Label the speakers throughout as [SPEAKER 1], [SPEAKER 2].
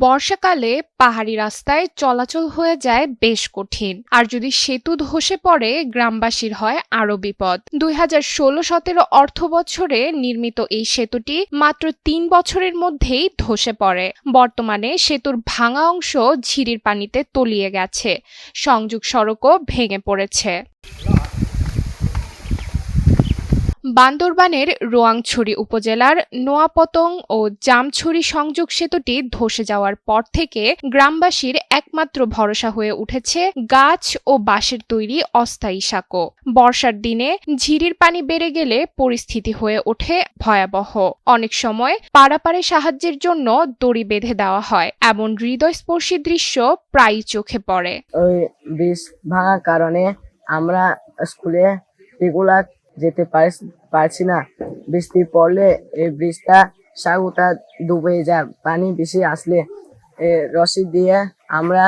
[SPEAKER 1] বর্ষাকালে পাহাড়ি রাস্তায় চলাচল হয়ে যায় বেশ কঠিন। আর যদি সেতু ধসে পড়ে, গ্রামবাসীর হয় আরও বিপদ। দুই হাজার ষোলো সতেরো অর্থ বছরে নির্মিত এই সেতুটি মাত্র তিন বছরের মধ্যেই ধসে পড়ে। বর্তমানে সেতুর ভাঙা অংশ ঝিরির পানিতে তলিয়ে গেছে। সংযোগ সড়কও ভেঙে পড়েছে। বান্দরবানের রোয়াংছড়ি উপজেলার নোয়াপতং ও জামছড়ি সংযোগ সেতুটি ধসে যাওয়ার পর থেকে গ্রামবাসীর একমাত্র ভরসা হয়ে উঠেছে গাছ ও বাঁশের তৈরি অস্থায়ী সাঁকো। বর্ষার দিনে ঝিরির পানি বেড়ে গেলে পরিস্থিতি হয়ে ওঠে ভয়াবহ। অনেক সময় পারাপারে সাহায্যের জন্য দড়ি বেঁধে দেওয়া হয়, এমন হৃদয়স্পর্শী দৃশ্য প্রায়ই চোখে পড়ে।
[SPEAKER 2] ওই ভাঙার কারণে আমরা স্কুলে রেগুলার যেতে পারছি না। বৃষ্টি পড়লে এই ব্রিজটা সাগুটা ডুবে যায় পানি বেশি আসলে। রশি দিয়ে আমরা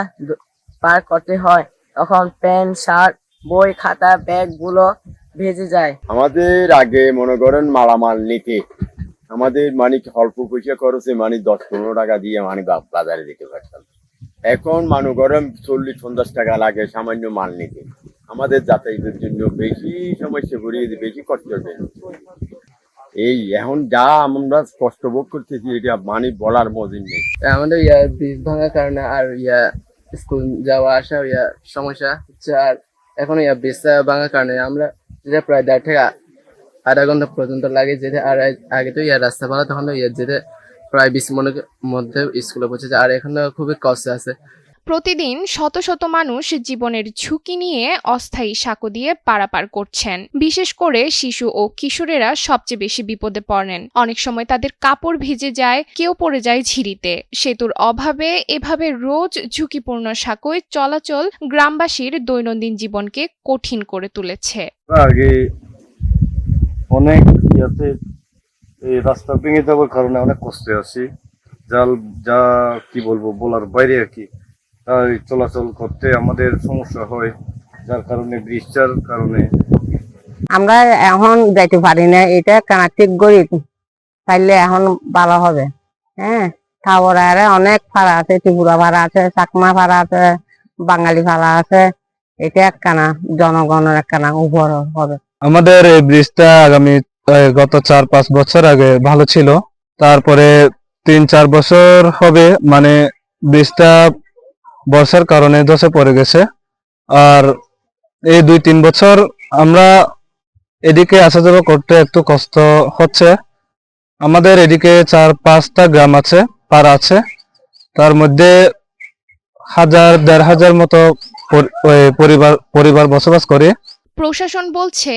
[SPEAKER 2] পার করতে হয়। তখন প্যান্ট শার্ট, বই, খাতা ব্যাগগুলো ভেজে যায়।
[SPEAKER 3] আমাদের আগে মনে করেন মালামাল নিতে। আমাদের মানে অল্প পয়সা খরচে মানে দশ পনেরো টাকা দিয়ে মানে বাজারে দিতে পারতাম। এখন মনে করেন চল্লিশ পঞ্চাশ টাকা লাগে সামান্য মাল নিতে। আমাদের যাতায়াতের জন্য বেশি সমস্যা করি বেশি কষ্ট হবে এই এখন যা আমরা কষ্ট ভোগ করতেছি, এটা মানে বলার মজিন নেই।
[SPEAKER 2] আমাদের ইয়া ব্রিজ ভাঙার কারণে আর ইয়া স্কুল যাওয়া আসা, ইয়া সমস্যা হচ্ছে আর এখন ইয়া ব্রিজটা ভাঙার কারণে আমরা যেটা প্রায় দেড় থেকে আধা ঘণ্টা পর্যন্ত লাগে যেতে, আর আগে তো ইয়া রাস্তা ভালো তখন ইয়া যেতে প্রায় বিশ মিনিটের মধ্যে স্কুলে পৌঁছেছে আর এখন খুবই কষ্ট আছে।
[SPEAKER 1] প্রতিদিন শত শত মানুষ জীবনের ঝুঁকি নিয়ে অস্থায়ী সাঁকো দিয়ে পারাপার করছেন। বিশেষ করে শিশু ও কিশোরেরা সবচেয়ে বেশি বিপদে পড়েন। অনেক সময় তাদের কাপড় ভিজে যায়, কেউ পড়ে যায় ঝিরিতে। সেতুর অভাবে এভাবে রোজ ঝুঁকিপূর্ণ সাঁকোয় চলাচল গ্রামবাসীর দৈনন্দিন জীবনকে কঠিন করে তুলেছে।
[SPEAKER 4] আগে অনেক রাস্তা ভেঙে যাওয়ার কারণে অনেক আছি। যা, কি বলব, বলার বাইরে আর কি। চলাচল করতে আমাদের সমস্যা হয় যার কারণে বৃষ্টার কারণে।
[SPEAKER 5] আমরা এখন যাইতে পারি না এটা কেন ঠিক করি পাইলে এখন ভালো হবে। হ্যাঁ খাবারে অনেক ভাড়া আছে ত্রিপুরা ভাড়া আছে চাকমা ভাড়া আছে বাঙালি ভাড়া আছে এটা একখানা জনগণের একখানা উপর হবে।
[SPEAKER 6] আমাদের এই ব্রিজটা আগামী গত চার পাঁচ বছর আগে ভালো ছিল তারপরে তিন চার বছর হবে মানে ব্রিজটা বর্ষার কারণে ধসে পড়ে গেছে। আর এই দুই তিন বছর আমরা এদিকে আসা যাওয়া করতে একটু কষ্ট হচ্ছে। আমাদের এদিকে চার পাঁচটা গ্রাম আছে, পাড়া আছে। তার মধ্যে হাজার, দেড় হাজার মতো পরিবার পরিবার বসবাস করে।
[SPEAKER 1] প্রশাসন বলছে,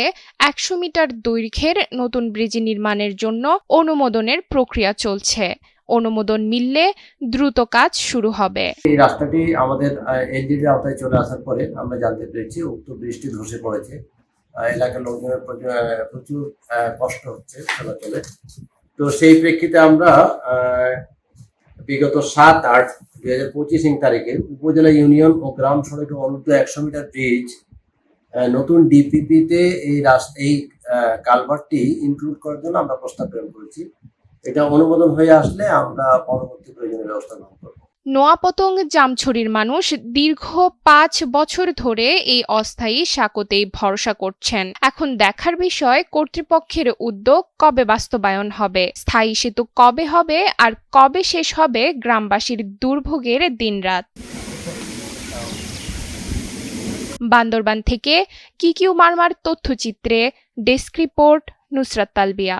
[SPEAKER 1] একশো মিটার দৈর্ঘ্যের নতুন ব্রিজ নির্মাণের জন্য অনুমোদনের প্রক্রিয়া চলছে। অনুমোদন মিললে দ্রুত কাজ শুরু হবে।
[SPEAKER 7] এই রাস্তাটি আমাদের এনজিটির আওতায় চলে আসার পরে আমরা জানতে পেরেছি, উক্ত বৃষ্টি ধসে পড়েছে। এলাকার লোকজনের প্রচুর কষ্ট হচ্ছে চলাচলে। তো সেই প্রেক্ষিতে আমরা বিগত সাত আট দুই হাজার পঁচিশ তারিখে উপজেলা ইউনিয়ন ও গ্রাম সড়কে অনুদ্ধ একশো মিটার ব্রিজ নতুন ডিপিপিতে এই রাস্তা এই কালভারটি ইনক্লুড করার জন্য আমরা প্রস্তাব প্রেরণ করেছি। এটা অনুমোদন হয়ে আসলে আমরা পরবর্তী প্রয়োজনীয় ব্যবস্থা গ্রহণ করব।
[SPEAKER 1] নোয়াপতং জামছড়ির মানুষ দীর্ঘ পাঁচ বছর ধরে এই অস্থায়ী সাঁকোতেই ভরসা করছেন। এখন দেখার বিষয়, কর্তৃপক্ষের উদ্যোগ কবে বাস্তবায়ন হবে? স্থায়ী সেতু কবে হবে? আর কবে শেষ হবে গ্রামবাসীর দুর্ভোগের দিনরাত? বান্দরবান থেকে কিকিউ মারমার তথ্যচিত্রে ডেস্ক রিপোর্ট, নুসরাত তালবিয়া।